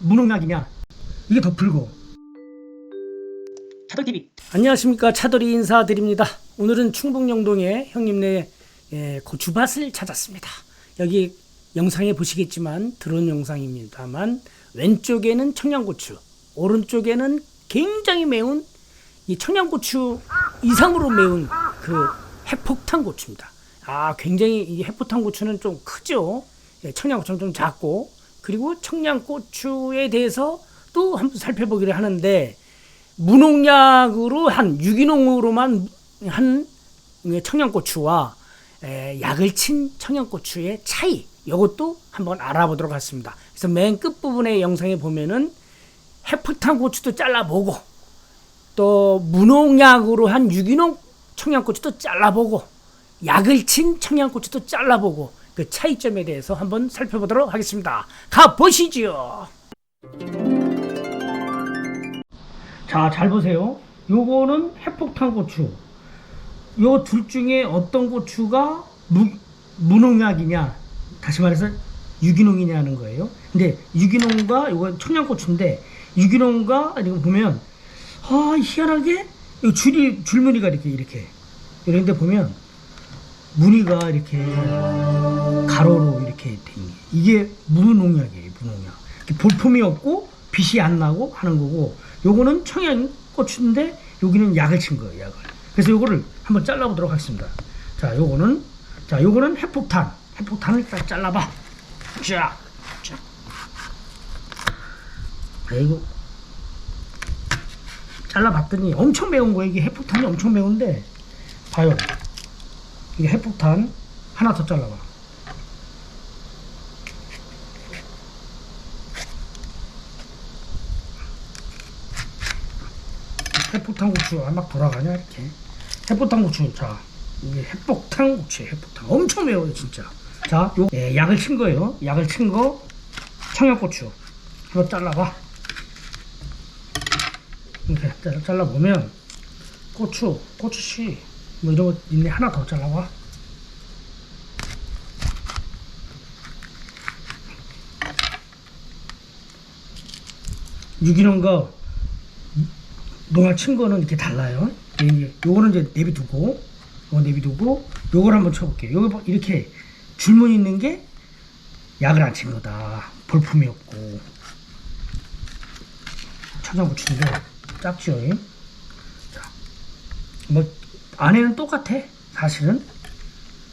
무농약이냐? 이게 더 불고. 차돌TV. 안녕하십니까 차돌이 인사드립니다. 오늘은 충북 영동의 형님네 예, 고추밭을 찾았습니다. 여기 영상에 보시겠지만 드론 영상입니다만 왼쪽에는 청양고추, 오른쪽에는 굉장히 매운 이 청양고추 이상으로 매운 그 핵폭탄 고추입니다. 아 굉장히 이 핵폭탄 고추는 좀 크죠. 예, 청양고추는 좀 작고 그리고 청양고추에 대해서 또 한번 살펴보기를 하는데 무농약으로 한 유기농으로만 한 청양고추와 에, 약을 친 청양고추의 차이 이것도 한번 알아보도록 하겠습니다. 그래서 맨 끝 부분의 영상에 보면은 해프탄 고추도 잘라보고 또 무농약으로 한 유기농 청양고추도 잘라보고 약을 친 청양고추도 잘라보고 그 차이점에 대해서 한번 살펴보도록 하겠습니다. 가 보시죠. 자, 잘 보세요. 요거는 핵폭탄 고추. 요 둘 중에 어떤 고추가 무, 무농약이냐, 다시 말해서 유기농이냐는 거예요. 근데 유기농과 요거 청양고추인데 유기농과 이거 보면 아 희한하게 요 줄이 줄무늬가 이렇게 이렇게 이런데 보면 무늬가 이렇게 가로로 이렇게 돼 있네. 이게 무농약이에요, 무농약. 볼품이 없고 빛이 안 나고 하는 거고, 요거는 청양 고추인데 여기는 약을 친 거예요, 약을. 그래서 요거를 한번 잘라보도록 하겠습니다. 자, 요거는 자, 요거는 핵폭탄. 핵폭탄을 딱 잘라봐. 자, 자. 그리고 잘라봤더니 엄청 매운 거예요. 이게 핵폭탄이 엄청 매운데, 봐요. 이게 핵폭탄 하나 더 잘라봐. 핵폭탄 고추가 막 돌아가냐 이렇게. 핵폭탄 고추 자 이게 핵폭탄 고추 핵폭탄 엄청 매워요 진짜. 자, 요 예, 약을 친 거예요. 약을 친 거 청양고추 한번 잘라봐. 이렇게 잘- 잘라보면 고추, 고추씨 뭐 이런 거 있네 하나 더 잘라봐. 유기농과 농약 친 거는 이렇게 달라요. 이- 요거는 이제 내비두고, 요거 내비두고, 요걸 한번 쳐볼게요. 요거 봐, 이렇게 줄무늬 있는 게 약을 안 친 거다. 볼품이 없고. 청양고추인데 작죠. 이? 자, 뭐 안에는 똑같아. 사실은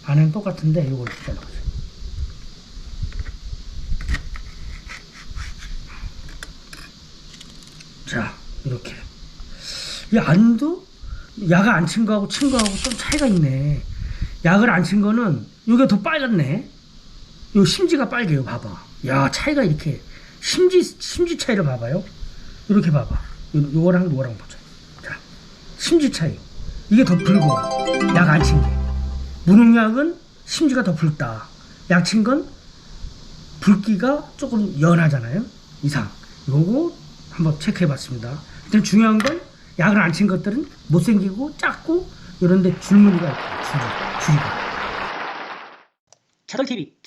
안에는 똑같은데 요걸 잘라보세요. 자, 이렇게. 이 안도 약을 안 친 거하고 친 거하고 좀 차이가 있네. 약을 안 친 거는 이게 더 빨갛네. 요 심지가 빨개요. 봐봐. 야, 차이가 이렇게 심지 심지 차이를 봐봐요. 이렇게 봐봐. 요, 요거랑 요거랑 보자. 자, 심지 차이. 이게 더 붉고 약안 친 게. 무농약은 심지가 더 붉다. 약 친 건 붉기가 조금 연하잖아요. 이상. 요거 한번 체크해 봤습니다. 일단 중요한 건 약을 안 친 것들은 못생기고 작고 이런데 줄무늬가 있고 줄이, 줄이가. 차돌TV